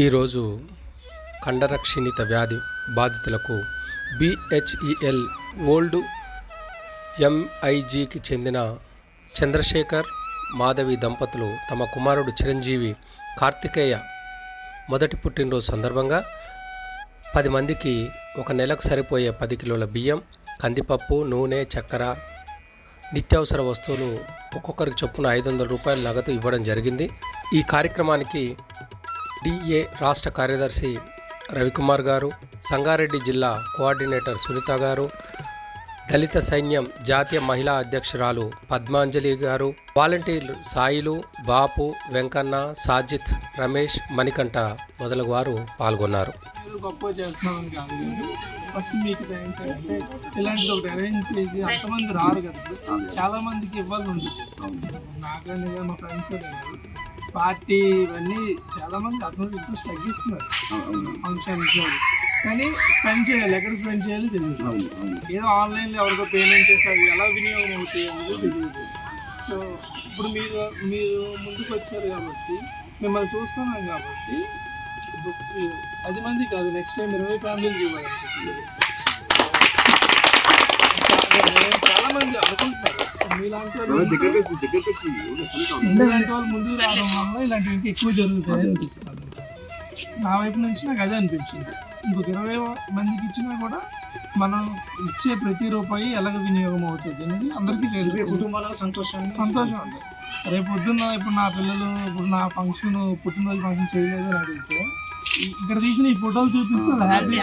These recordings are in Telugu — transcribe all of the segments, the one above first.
ఈరోజు కండరక్షీణిత వ్యాధి బాధితులకు బిహెచ్ఈఎల్ ఓల్డ్ ఎంఐజికి చెందిన చంద్రశేఖర్ మాధవి దంపతులు తమ కుమారుడు చిరంజీవి కార్తికేయ మొదటి పుట్టినరోజు సందర్భంగా పది మందికి ఒక నెలకు సరిపోయే పది కిలోల బియ్యం కందిపప్పు నూనె చక్కెర నిత్యావసర వస్తువులు ఒక్కొక్కరికి చొప్పున ఐదు వందల రూపాయలు నగదు ఇవ్వడం జరిగింది. ఈ కార్యక్రమానికి డిఏ రాష్ట్ర కార్యదర్శి రవికుమార్ గారు సంగారెడ్డి జిల్లా కోఆర్డినేటర్ సునీత గారు దళిత సైన్యం జాతీయ మహిళా అధ్యక్షురాలు పద్మాంజలి గారు వాలంటీర్లు సాయిలు బాపు వెంకన్న సాజిత్ రమేష్ మణికంఠ మొదలగు వారు పాల్గొన్నారు ఫస్ట్ మీకు థ్యాంక్స్ అంటే ఇలాంటిది ఒకటి అరేంజ్ చేసి అంతమంది రారు కదా. చాలా మందికి ఇవ్వాలి ఉంది నాకని మా ఫ్రెండ్స్ పార్టీ ఇవన్నీ చాలా మంది అతను ఇంట్రెస్ట్ తగ్గిస్తున్నారు ఫంక్షన్స్ కానీ స్పెండ్ చేయాలి ఎక్కడ స్పెండ్ చేయాలి తెలియదు. ఏదో ఆన్లైన్లో ఎవరికో పేమెంట్ చేస్తే అది ఎలా వినియోగం అవుతాయి అనేది తెలియదు. సో ఇప్పుడు మీరు మీరు ముందుకు వచ్చారు కాబట్టి మిమ్మల్ని చూస్తున్నాం కాబట్టి పది మంది కాదు నెక్స్ట్ టైం ఇరవై ఫ్యామిలీలు ఇవ్వాలి చాలా మంది అనుకుంటున్నారు ముందుకు రావడం వల్ల ఇలాంటివి ఇంకా ఎక్కువ జరుగుతాయి అనిపిస్తుంది. నా వైపు నుంచి నాకు అదే అనిపించింది. ఇంకొక ఇరవై మందికి ఇచ్చినా కూడా మనం ఇచ్చే ప్రతి రూపాయి ఎలాగ వినియోగం అవుతుంది అనేది అందరికీ తెలుసు కుటుంబాలకు సంతోషం సంతోషం ఉంది రేపు పొద్దున్న ఇప్పుడు నా పిల్లలు ఇప్పుడు నా ఫంక్షన్ పుట్టినరోజు ఫంక్షన్ చేయలేదు అని అడిగితే ఇక్కడ తీసిన ఈ ఫోటోలు చూపిస్తే హ్యాపీ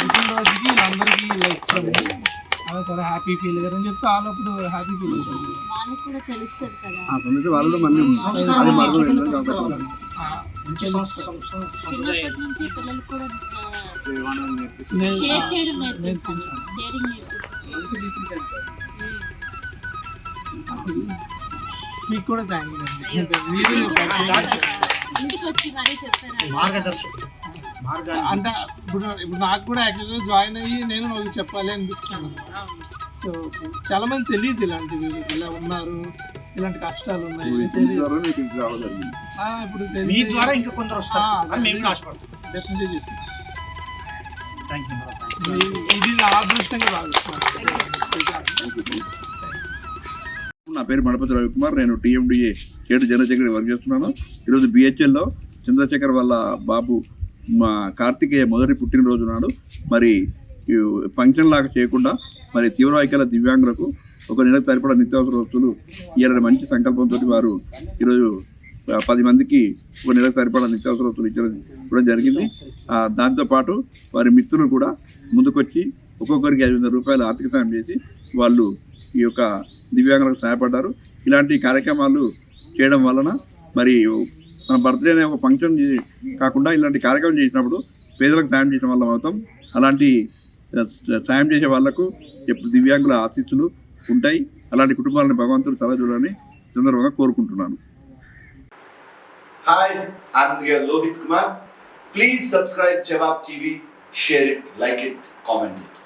పుట్టినరోజుకి వీళ్ళందరికీ ఇలా అలా చాలా హ్యాపీ ఫీల్ అని చెప్తే వాళ్ళు అప్పుడు హ్యాపీ ఫీల్ అవుతారు వాళ్ళకి కూడా తెలుస్తుంది కదా. ఆ సంగతి వాళ్ళు కూడా మళ్ళీ అది మరొక వెళ్ళడానికి అవకాశం ఉంది. ఆ, మంచి సంస్కృ- సం- సం- సంప్రదాయం చిన్నప్పటి నుంచి పిల్లలు కూడా సేవలను నేర్పిస్తుంది. నేను- షేర్ ఆ, చేయడం నేర్పించాను. నేర్పించాలి. షేరింగ్ నేర్పించాలి. మీకు కూడా థ్యాంక్స్ అండి. మీరు ఇంటికి వచ్చి మరీ అంటే ఇప్పుడు ఇప్పుడు నాకు కూడా యాక్చువల్గా జాయిన్ అయ్యి నేను నాకు చెప్పాలి అనిపిస్తున్నాను సో చాలా మంది తెలియదు ఇలాంటివి ఇలా ఉన్నారు ఇలాంటి కష్టాలు ఉన్నాయి ఇప్పుడు మీ ద్వారా ఇంకా కొందరు వస్తారు. మేము డెఫినెట్లీ థ్యాంక్ యూ ఇది నా అదృష్టంగా భావిస్తున్నాను. నా పేరు మడపతి రవికుమార్. నేను టీఎండిఏ జనరల్ సెక్రటరీ వర్క్ చేస్తున్నాను. ఈరోజు బిహెచ్ఎల్లో చంద్రశేఖర్ వాళ్ళ బాబు మా కార్తికేయ మొదటి పుట్టినరోజు నాడు మరి ఫంక్షన్ లాగా చేయకుండా మరి తీవ్ర వైకల్య దివ్యాంగులకు ఒక నెలకు సరిపడా నిత్యావసర వస్తువులు ఇవ్వాలని మంచి సంకల్పంతో వారు ఈరోజు పది మందికి ఒక నెలకు సరిపడా నిత్యావసర వస్తువులు ఇచ్చడం కూడా జరిగింది. దాంతోపాటు వారి మిత్రులు కూడా ముందుకొచ్చి ఒక్కొక్కరికి ఐదు వందల రూపాయలు ఆర్థిక సాయం చేసి వాళ్ళు ఈ యొక్క దివ్యాంగులకు సహాయపడ్డారు. ఇలాంటి కార్యక్రమాలు చేయడం వలన మరి మన బర్త్డే అనే ఒక ఫంక్షన్ కాకుండా ఇలాంటి కార్యక్రమం చేసినప్పుడు పేదలకు సాయం చేసిన వల్ల మాత్రం అలాంటి సాయం చేసే వాళ్ళకు ఎప్పుడు దివ్యాంగుల ఆశీస్సులు ఉంటాయి. అలాంటి కుటుంబాలను భగవంతుడు తల చూడాలని సందర్భంగా కోరుకుంటున్నాను. Hi I'm Lohit Kumar please subscribe Jawab TV share it like it comment it.